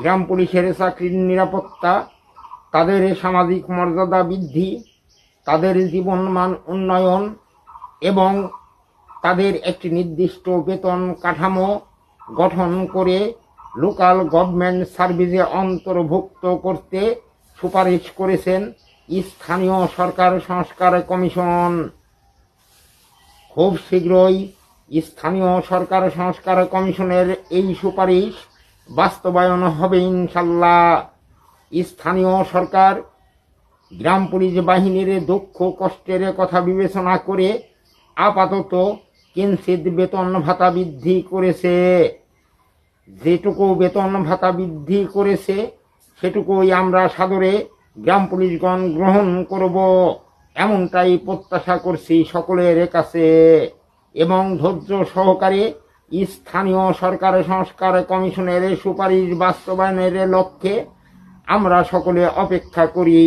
গ্রাম পুলিশের চাকরির নিরাপত্তা, তাদের সামাজিক মর্যাদা বৃদ্ধি, তাদের জীবনমান উন্নয়ন এবং তাদের একটি নির্দিষ্ট বেতন কাঠামো গঠন করে লোকাল গভর্নমেন্ট সার্ভিসে অন্তর্ভুক্ত করতে সুপারিশ করেছেন স্থানীয় সরকার সংস্কার কমিশন। খুব শীঘ্রই স্থানীয় সরকার সংস্কার কমিশনের এই সুপারিশ বাস্তবায়ন হবে ইনশাল্লাহ। স্থানীয় সরকার গ্রাম পুলিশ বাহিনীর দুঃখ কষ্টের কথা বিবেচনা করে আপাতত কিঞ্চিত বেতন ভাতা বৃদ্ধি করেছে। যেটুকু বেতন ভাতা বৃদ্ধি করেছে, সেটুকুই আমরা সাদরে গ্রাম পুলিশগণ গ্রহণ করব। এমনটাই প্রত্যাশা করছি সকলের কাছে। এবং ধৈর্য সহকারে স্থানীয় সরকার সংস্কার কমিশনের সুপারিশ বাস্তবায়নের লক্ষ্যে আমরা সকলে অপেক্ষা করি।